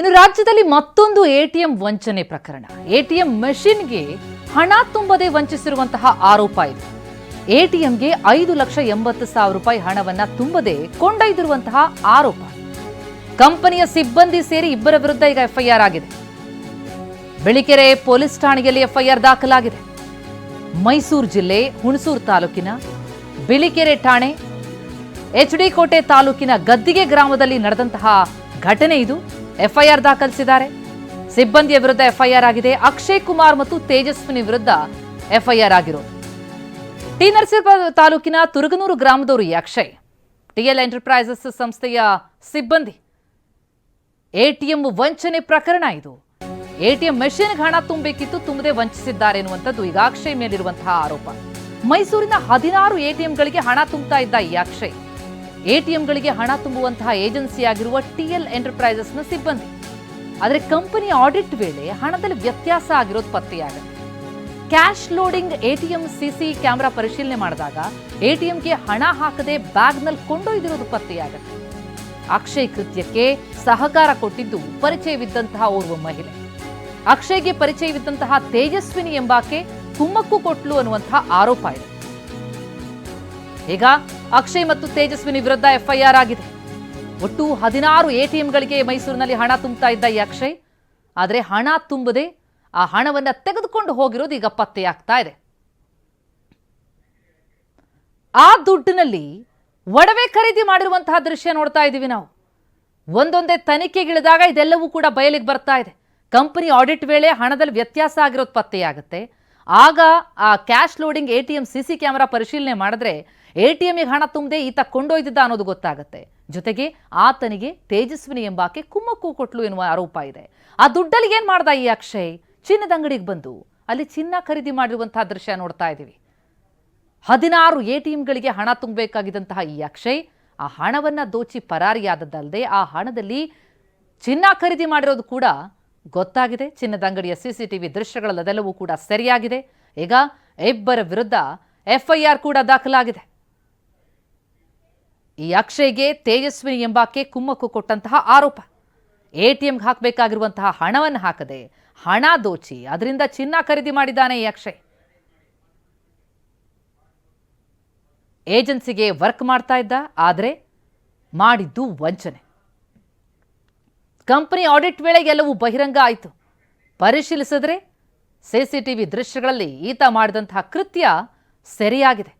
ಇನ್ನು ರಾಜ್ಯದಲ್ಲಿ ಮತ್ತೊಂದು ಎಟಿಎಂ ವಂಚನೆ ಪ್ರಕರಣ. ಎಟಿಎಂ ಮೆಷಿನ್ಗೆ ಹಣ ತುಂಬದೆ ವಂಚಿಸಿರುವಂತಹ ಆರೋಪ ಇದೆ. ಎಟಿಎಂಗೆ ಐದು ಲಕ್ಷ ಎಂಬತ್ತು ಸಾವಿರ ರೂಪಾಯಿ ಹಣವನ್ನ ತುಂಬದೆ ಕೊಂಡೊಯ್ದಿರುವಂತಹ ಆರೋಪ. ಕಂಪನಿಯ ಸಿಬ್ಬಂದಿ ಸೇರಿ ಇಬ್ಬರ ವಿರುದ್ಧ ಈಗ ಎಫ್ಐಆರ್ ಆಗಿದೆ. ಬೆಳಿಕೆರೆ ಪೊಲೀಸ್ ಠಾಣೆಯಲ್ಲಿ ಎಫ್ಐಆರ್ ದಾಖಲಾಗಿದೆ. ಮೈಸೂರು ಜಿಲ್ಲೆ ಹುಣಸೂರು ತಾಲೂಕಿನ ಬಿಳಿಕೆರೆ ಠಾಣೆ, ಎಚ್ ಡಿ ಕೋಟೆ ತಾಲೂಕಿನ ಗದ್ದಿಗೆ ಗ್ರಾಮದಲ್ಲಿ ನಡೆದಂತಹ ಘಟನೆ ಇದು. ಎಫ್ಐಆರ್ ದಾಖಲಿಸಿದ್ದಾರೆ. ಸಿಬ್ಬಂದಿಯ ವಿರುದ್ಧ ಎಫ್ಐಆರ್ ಆಗಿದೆ. ಅಕ್ಷಯ್ ಕುಮಾರ್ ಮತ್ತು ತೇಜಸ್ವಿನಿ ವಿರುದ್ಧ ಎಫ್ಐಆರ್ ಆಗಿರೋದು. ಟಿ ನರಸೀಪುರ ತಾಲೂಕಿನ ತುರುಗನೂರು ಗ್ರಾಮದವರು ಈ ಅಕ್ಷಯ್. ಟಿಎಲ್ ಎಂಟರ್ಪ್ರೈಸಸ್ ಸಂಸ್ಥೆಯ ಸಿಬ್ಬಂದಿ. ಎಟಿಎಂ ವಂಚನೆ ಪ್ರಕರಣ ಇದು. ಎಟಿಎಂ ಮೆಷಿನ್ಗೆ ಹಣ ತುಂಬಬೇಕಿತ್ತು, ತುಂಬದೆ ವಂಚಿಸಿದ್ದಾರೆ ಎನ್ನುವಂಥದ್ದು ಈಗ ಅಕ್ಷಯ್ ಮೇಲಿರುವಂತಹ ಆರೋಪ. ಮೈಸೂರಿನ ಹದಿನಾರು ಎಟಿಎಂಗಳಿಗೆ ಹಣ ತುಂಬುತ್ತಾ ಇದ್ದ ಈ ಅಕ್ಷಯ್. ಎಟಿಎಂಗಳಿಗೆ ಹಣ ತುಂಬುವಂತಹ ಏಜೆನ್ಸಿಯಾಗಿರುವ ಟಿಎಲ್ ಎಂಟರ್ಪ್ರೈಸಸ್ನ ಸಿಬ್ಬಂದಿ. ಆದರೆ ಕಂಪನಿ ಆಡಿಟ್ ವೇಳೆ ಹಣದಲ್ಲಿ ವ್ಯತ್ಯಾಸ ಆಗಿರೋದು ಪತ್ತೆಯಾಗುತ್ತೆ. Cash loading ATM CC camera ಪರಿಶೀಲನೆ ಮಾಡಿದಾಗ ಎಟಿಎಂಗೆ ಹಣ ಹಾಕದೆ ಬ್ಯಾಗ್ನಲ್ಲಿ ಕೊಂಡೊಯ್ದಿರೋದು ಪತ್ತೆಯಾಗುತ್ತೆ. ಅಕ್ಷಯ್ ಕೃತ್ಯಕ್ಕೆ ಸಹಕಾರ ಕೊಟ್ಟಿದ್ದು ಪರಿಚಯವಿದ್ದಂತಹ ಓರ್ವ ಮಹಿಳೆ. ಅಕ್ಷಯ್ಗೆ ಪರಿಚಯವಿದ್ದಂತಹ ತೇಜಸ್ವಿನಿ ಎಂಬಾಕೆ ಕುಮ್ಮಕ್ಕು ಕೊಟ್ಲು ಅನ್ನುವಂತಹ ಆರೋಪ ಇದೆ. ಈಗ ಅಕ್ಷಯ್ ಮತ್ತು ತೇಜಸ್ವಿನಿ ವಿರುದ್ಧ ಎಫ್ಐಆರ್ ಆಗಿದೆ. ಒಟ್ಟು ಹದಿನಾರು ಎಟಿಎಂಗಳಿಗೆ ಮೈಸೂರಿನಲ್ಲಿ ಹಣ ತುಂಬುತ್ತಾ ಇದ್ದ ಈ ಅಕ್ಷಯ್. ಆದರೆ ಹಣ ತುಂಬದೆ ಆ ಹಣವನ್ನ ತೆಗೆದುಕೊಂಡು ಹೋಗಿರೋದು ಈಗ ಪತ್ತೆಯಾಗ್ತಾ ಇದೆ. ಆ ದುಡ್ಡಿನಲ್ಲಿ ಒಡವೆ ಖರೀದಿ ಮಾಡಿರುವಂತಹ ದೃಶ್ಯ ನೋಡ್ತಾ ಇದ್ದೀವಿ ನಾವು. ಒಂದೊಂದೇ ತನಿಖೆಗಿಳಿದಾಗ ಇದೆಲ್ಲವೂ ಕೂಡ ಬಯಲಿಗೆ ಬರ್ತಾ ಇದೆ. ಕಂಪನಿ ಆಡಿಟ್ ವೇಳೆ ಹಣದಲ್ಲಿ ವ್ಯತ್ಯಾಸ ಆಗಿರೋದು ಪತ್ತೆಯಾಗುತ್ತೆ. ಆಗ ಆ cash loading A T M C C camera ಪರಿಶೀಲನೆ ಮಾಡಿದ್ರೆ ಎ ಟಿ ಎಂಗೆ ಹಣ ತುಂಬದೆ ಈತ ಕೊಂಡೊಯ್ದಿದ್ದ ಅನ್ನೋದು ಗೊತ್ತಾಗುತ್ತೆ. ಜೊತೆಗೆ ಆತನಿಗೆ ತೇಜಸ್ವಿನಿ ಎಂಬಾಕೆ ಕುಮ್ಮಕ್ಕು ಕೊಟ್ಲು ಎನ್ನುವ ಆರೋಪ ಇದೆ. ಆ ದುಡ್ಡಲ್ಲಿ ಏನು ಮಾಡ್ದ ಈ ಅಕ್ಷಯ್? ಚಿನ್ನದ ಅಂಗಡಿಗೆ ಬಂದು ಅಲ್ಲಿ ಚಿನ್ನ ಖರೀದಿ ಮಾಡಿರುವಂತಹ ದೃಶ್ಯ ನೋಡ್ತಾ ಇದ್ದೀವಿ. ಹದಿನಾರು ಎ ಟಿ ಎಂಗಳಿಗೆ ಹಣ ತುಂಬಬೇಕಾಗಿದ್ದಂತಹ ಈ ಅಕ್ಷಯ್, ಆ ಹಣವನ್ನ ದೋಚಿ ಪರಾರಿಯಾದದ್ದಲ್ಲದೆ ಆ ಹಣದಲ್ಲಿ ಚಿನ್ನ ಖರೀದಿ ಮಾಡಿರೋದು ಕೂಡ ಗೊತ್ತಾಗಿದೆ. ಚಿನ್ನದ ಅಂಗಡಿಯ ಸಿಸಿಟಿವಿ ದೃಶ್ಯಗಳಲ್ಲದೆಲ್ಲವೂ ಕೂಡ ಸರಿಯಾಗಿದೆ. ಈಗ ಇಬ್ಬರ ವಿರುದ್ಧ ಎಫ್ಐಆರ್ ಕೂಡ ದಾಖಲಾಗಿದೆ. ಈ ಅಕ್ಷಯ್ಗೆ ತೇಜಸ್ವಿನಿ ಎಂಬಾಕೆ ಕುಮ್ಮಕ್ಕು ಕೊಟ್ಟಂತಹ ಆರೋಪ. ಎಟಿಎಂಗೆ ಹಾಕಬೇಕಾಗಿರುವಂತಹ ಹಣವನ್ನು ಹಾಕದೆ ಹಣ ದೋಚಿ ಅದರಿಂದ ಚಿನ್ನ ಖರೀದಿ ಮಾಡಿದ್ದಾನೆ ಈ ಅಕ್ಷಯ್. ಏಜೆನ್ಸಿಗೆ ವರ್ಕ್ ಮಾಡ್ತಾ ಇದ್ದ, ಆದರೆ ಮಾಡಿದ್ದು ವಂಚನೆ. ಕಂಪನಿ ಆಡಿಟ್ ವೇಳೆ ಎಲ್ಲವೂ ಬಹಿರಂಗ ಆಯಿತು. ಪರಿಶೀಲಿಸಿದ್ರೆ ಸಿಸಿಟಿವಿ ದೃಶ್ಯಗಳಲ್ಲಿ ಈತ ಮಾಡಿದಂತಹ ಕೃತ್ಯ ಸರಿಯಾಗಿದೆ.